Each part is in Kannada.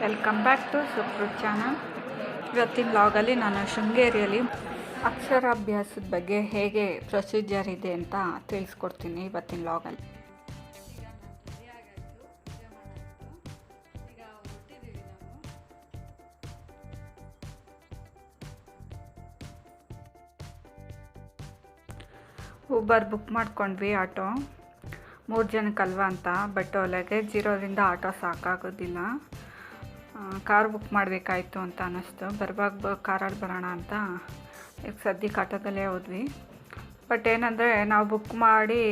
Welcome back to Supru channel ಇವತ್ತಿನ ಬ್ಲಾಗಲ್ಲಿ ನಾನು ಶೃಂಗೇರಿಯಲ್ಲಿ ಅಕ್ಷರಾಭ್ಯಾಸದ ಬಗ್ಗೆ ಹೇಗೆ ಪ್ರೊಸೀಜರ್ ಇದೆ ಅಂತ ತಿಳಿಸ್ಕೊಡ್ತೀನಿ ಇವತ್ತಿನ ಲಾಗಲ್ಲಿ ಊಬರ್ ಬುಕ್ ಮಾಡ್ಕೊಂಡ್ವಿ ಆಟೋ. ಮೂರು ಜನಕ್ಕಲ್ವ ಅಂತ ಬಟ್ ಲಗೇಜ್ ಜೀರೋದಿಂದ ಆಟೋ ಸಾಕಾಗೋದಿಲ್ಲ. ಕಾರ್ ಬುಕ್ ಮಾಡಬೇಕಾಯಿತು ಅಂತ ಅನ್ನಿಸ್ತು. ಬರ್ಬಾಗ ಕಾರಲ್ಲಿ ಬರೋಣ ಅಂತ ಈಗ ಸದ್ಯಕ್ಕೆ ಆಟೋದಲ್ಲೇ ಹೋದ್ವಿ. ಬಟ್ ಏನಂದರೆ ನಾವು ಬುಕ್ ಮಾಡಿ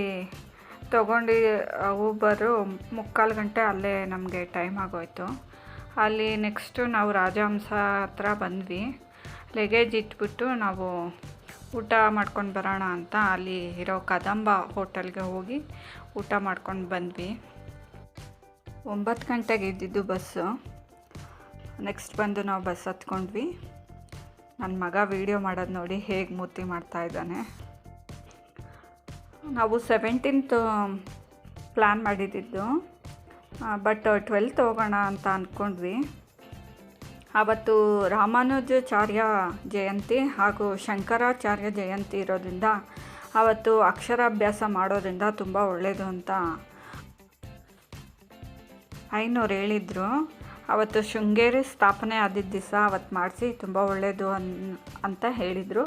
ತೊಗೊಂಡು ಊಬರು ಮುಕ್ಕಾಲು ಗಂಟೆ ಅಲ್ಲೇ ನಮಗೆ ಟೈಮ್ ಆಗೋಯ್ತು. ಅಲ್ಲಿ ನೆಕ್ಸ್ಟು ನಾವು ರಾಜಹಂಸ ಹತ್ರ ಬಂದ್ವಿ. ಲಗೇಜ್ ಇಟ್ಬಿಟ್ಟು ನಾವು ಊಟ ಮಾಡ್ಕೊಂಡು ಬರೋಣ ಅಂತ ಅಲ್ಲಿ ಇರೋ ಕದಂಬ ಹೋಟೆಲ್ಗೆ ಹೋಗಿ ಊಟ ಮಾಡ್ಕೊಂಡು ಬಂದ್ವಿ. ಒಂಬತ್ತು ಗಂಟೆಗೆ ಇದ್ದಿದ್ದು ಬಸ್ಸು ನೆಕ್ಸ್ಟ್ ಬಂದು ನಾವು ಬಸ್ ಹತ್ಕೊಂಡ್ವಿ. ನನ್ನ ಮಗ ವೀಡಿಯೋ ಮಾಡೋದು ನೋಡಿ ಹೇಗೆ ಮೂರ್ತಿ ಮಾಡ್ತಾ ಇದ್ದಾನೆ. ನಾವು ಸೆವೆಂಟೀನ್ತ್ ಪ್ಲ್ಯಾನ್ ಮಾಡಿದ್ದಿದ್ದು. ಬಟ್ ಟ್ವೆಲ್ತ್ ಹೋಗೋಣ ಅಂತ ಅಂದ್ಕೊಂಡ್ವಿ ಆವತ್ತು ರಾಮಾನುಜಾಚಾರ್ಯ ಜಯಂತಿ ಹಾಗೂ ಶಂಕರಾಚಾರ್ಯ ಜಯಂತಿ ಇರೋದ್ರಿಂದ ಆವತ್ತು ಅಕ್ಷರಾಭ್ಯಾಸ ಮಾಡೋದ್ರಿಂದ ತುಂಬ ಒಳ್ಳೆಯದು ಅಂತ ಐನವ್ರು ಹೇಳಿದರು. ಅವತ್ತು ಶೃಂಗೇರಿ ಸ್ಥಾಪನೆ ಆದಿದ್ದ ದಿವಸ ಅವತ್ತು ಮಾಡಿಸಿ ತುಂಬ ಒಳ್ಳೆಯದು ಅನ್, ಅಂತ ಹೇಳಿದರು.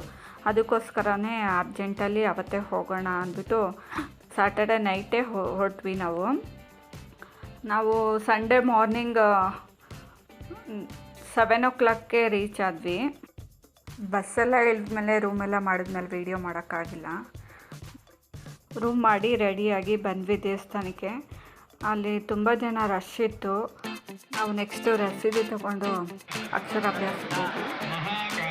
ಅದಕ್ಕೋಸ್ಕರನೇ ಅರ್ಜೆಂಟಲ್ಲಿ ಅವತ್ತೇ ಹೋಗೋಣ ಅಂದ್ಬಿಟ್ಟು ಸ್ಯಾಟರ್ಡೆ ನೈಟೇ ಹೊರಟ್ವಿ ನಾವು. ನಾವು ಸಂಡೇ ಮಾರ್ನಿಂಗ್ ಸೆವೆನ್ ಓ ಕ್ಲಾಕ್ಗೆ ರೀಚ್ ಆದ್ವಿ ಬಸ್ಸೆಲ್ಲ ಇಳಿದ್ಮೇಲೆ ರೂಮೆಲ್ಲ ಮಾಡಿದ್ಮೇಲೆ ವೀಡಿಯೋ ಮಾಡೋಕ್ಕಾಗಿಲ್ಲ. ರೂಮ್ ಮಾಡಿ ರೆಡಿಯಾಗಿ ಬಂದ್ವಿ ದೇವಸ್ಥಾನಕ್ಕೆ. ಅಲ್ಲಿ ತುಂಬ ಜನ ರಶ್ ಇತ್ತು. ನಾವು ನೆಕ್ಸ್ಟು ರಸೀದಿ ತೊಗೊಂಡು ಅಕ್ಷರಾಭ್ಯಾಸಕ್ಕೆ ಹೋದ್ವಿ.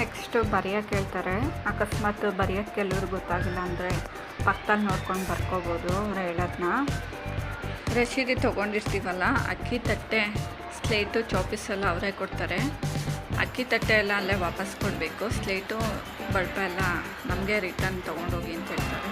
ನೆಕ್ಸ್ಟು ಬರೆಯೋಕ್ಕೆ ಹೇಳ್ತಾರೆ. ಅಕಸ್ಮಾತ್ ಬರೆಯೋಕ್ಕೆ ಕೆಲವ್ರು ಗೊತ್ತಾಗಿಲ್ಲ ಅಂದರೆ ಪಕ್ಕದಲ್ಲಿ ನೋಡ್ಕೊಂಡು ಬರ್ಕೋಬೋದು ಅವ್ರು ಹೇಳೋದನ್ನ ರಸೀದಿ ತೊಗೊಂಡಿರ್ತೀವಲ್ಲ, ಅಕ್ಕಿ ತಟ್ಟೆ ಸ್ಲೇಟು ಚಾಪಿಸ್ ಎಲ್ಲ ಅವರೇ ಕೊಡ್ತಾರೆ. ಅಕ್ಕಿ ತಟ್ಟೆ ಎಲ್ಲ ಅಲ್ಲೇ ವಾಪಸ್ ಕೊಡಬೇಕು, ಸ್ಲೇಟು ಬಳಪ ಎಲ್ಲ ನಮಗೆ ರಿಟರ್ನ್ ತೊಗೊಂಡೋಗಿ ಅಂತ ಹೇಳ್ತಾರೆ.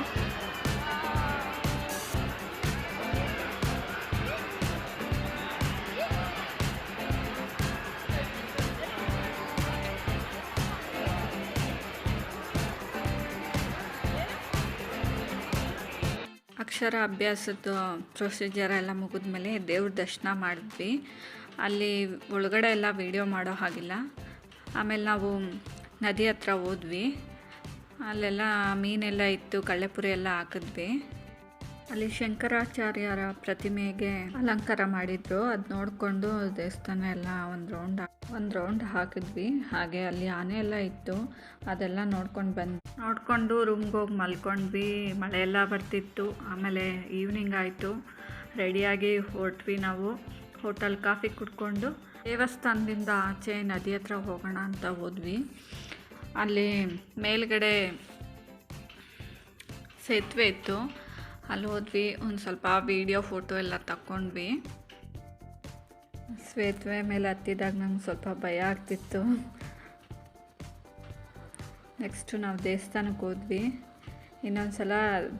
ಅಕ್ಷರ ಅಭ್ಯಾಸದ ಪ್ರೊಸೀಜರ್ ಎಲ್ಲ ಮುಗಿದ್ಮೇಲೆ ದೇವ್ರ ದರ್ಶನ ಮಾಡಿದ್ವಿ. ಅಲ್ಲಿ ಒಳಗಡೆ ಎಲ್ಲ ವೀಡಿಯೋ ಮಾಡೋ ಹಾಗಿಲ್ಲ. ಆಮೇಲೆ ನಾವು ನದಿ ಹತ್ರ ಹೋದ್ವಿ. ಅಲ್ಲೆಲ್ಲ ಮೀನೆಲ್ಲ ಇತ್ತು, ಕಳ್ಳೆಪುರಿ ಎಲ್ಲ ಹಾಕಿದ್ವಿ. ಅಲ್ಲಿ ಶಂಕರಾಚಾರ್ಯರ ಪ್ರತಿಮೆಗೆ ಅಲಂಕಾರ ಮಾಡಿದ್ರು. ಅದು ನೋಡಿಕೊಂಡು ದೇವಸ್ಥಾನ ಎಲ್ಲ ಒಂದು ರೌಂಡ್ ಒಂದು ರೌಂಡ್ ಹಾಕಿದ್ವಿ. ಹಾಗೆ ಅಲ್ಲಿ ಆನೆ ಎಲ್ಲ ಇತ್ತು. ಅದೆಲ್ಲ ನೋಡ್ಕೊಂಡು ಬಂದು ನೋಡಿಕೊಂಡು ರೂಮ್ಗೆ ಹೋಗಿ ಮಲ್ಕೊಂಡ್ವಿ. ಮಳೆ ಎಲ್ಲ ಬರ್ತಿತ್ತು. ಆಮೇಲೆ ಈವ್ನಿಂಗ್ ಆಯಿತು. ರೆಡಿಯಾಗಿ ಹೊರಟ್ವಿ ನಾವು. ಹೋಟೆಲ್ ಕಾಫಿ ಕುಡ್ಕೊಂಡು ದೇವಸ್ಥಾನದಿಂದ ಆಚೆ ನದಿ ಹತ್ರ ಹೋಗೋಣ ಅಂತ ಹೋದ್ವಿ. ಅಲ್ಲಿ ಮೇಲ್ಗಡೆ ಸೇತುವೆ ಇತ್ತು. ಅಲ್ಲಿ ಹೋದ್ವಿ, ಒಂದು ಸ್ವಲ್ಪ ವೀಡಿಯೋ ಫೋಟೋ ಎಲ್ಲ ತಗೊಂಡ್ವಿ ಸೇತುವೆ ಮೇಲೆ ಹತ್ತಿದಾಗ ನಂಗೆ ಸ್ವಲ್ಪ ಭಯ ಆಗ್ತಿತ್ತು. ನೆಕ್ಸ್ಟು ನಾವು ದೇವಸ್ಥಾನಕ್ಕೆ ಹೋದ್ವಿ. ಇನ್ನೊಂದು ಸಲ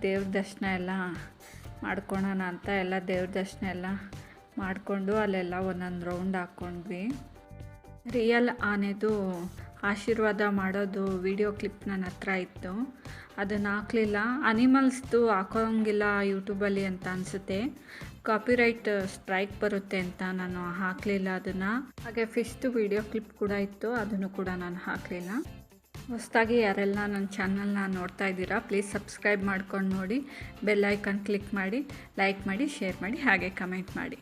ದೇವ್ರ ದರ್ಶನ ಎಲ್ಲ ಮಾಡ್ಕೊಳೋಣ ಅಂತ ಎಲ್ಲ ದೇವ್ರ ದರ್ಶನ ಎಲ್ಲ ಮಾಡಿಕೊಂಡು ಅಲ್ಲೆಲ್ಲ ಒಂದೊಂದು ರೌಂಡ್ ಹಾಕ್ಕೊಂಡ್ವಿ ರಿಯಲ್ ಆನೆದು ಆಶೀರ್ವಾದ ಮಾಡೋದು ವಿಡಿಯೋ ಕ್ಲಿಪ್ ನನ್ನ ಹತ್ರ ಇತ್ತು. ಅದನ್ನು ಹಾಕಲಿಲ್ಲ. ಅನಿಮಲ್ಸ್ದು ಹಾಕೋಂಗಿಲ್ಲ ಯೂಟ್ಯೂಬಲ್ಲಿ ಅಂತ ಅನಿಸುತ್ತೆ. ಕಾಪಿರೈಟ್ ಸ್ಟ್ರೈಕ್ ಬರುತ್ತೆ ಅಂತ ನಾನು ಹಾಕಲಿಲ್ಲ ಅದನ್ನು. ಹಾಗೆ ಫಿಶ್ದು ವಿಡಿಯೋ ಕ್ಲಿಪ್ ಕೂಡ ಇತ್ತು. ಅದನ್ನು ಕೂಡ ನಾನು ಹಾಕಲಿಲ್ಲ. ಹೊಸದಾಗಿ ಯಾರೆಲ್ಲ ನನ್ನ ಚಾನಲ್ನ ನೋಡ್ತಾ ಇದ್ದೀರಾ ಪ್ಲೀಸ್ ಸಬ್ಸ್ಕ್ರೈಬ್ ಮಾಡ್ಕೊಂಡು ನೋಡಿ. ಬೆಲ್ ಐಕನ್ ಕ್ಲಿಕ್ ಮಾಡಿ ಲೈಕ್ ಮಾಡಿ ಶೇರ್ ಮಾಡಿ, ಹಾಗೆ ಕಮೆಂಟ್ ಮಾಡಿ.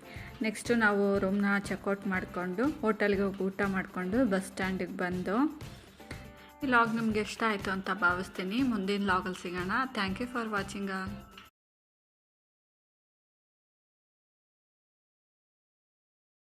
ನೆಕ್ಸ್ಟು ನಾವು ರೂಮ್ನ ಚೆಕ್ಔಟ್ ಮಾಡಿಕೊಂಡು ಹೋಟೆಲ್ಗೆ ಹೋಗಿ ಊಟ ಮಾಡಿಕೊಂಡು ಬಸ್ ಸ್ಟ್ಯಾಂಡಿಗೆ ಬಂದು. ಈ ಲಾಗ್ ನಿಮ್ಗೆ ಇಷ್ಟ ಆಯಿತು ಅಂತ ಭಾವಿಸ್ತೀನಿ. ಮುಂದಿನ ಲಾಗಲ್ಲಿ ಸಿಗೋಣ. Thank you for watching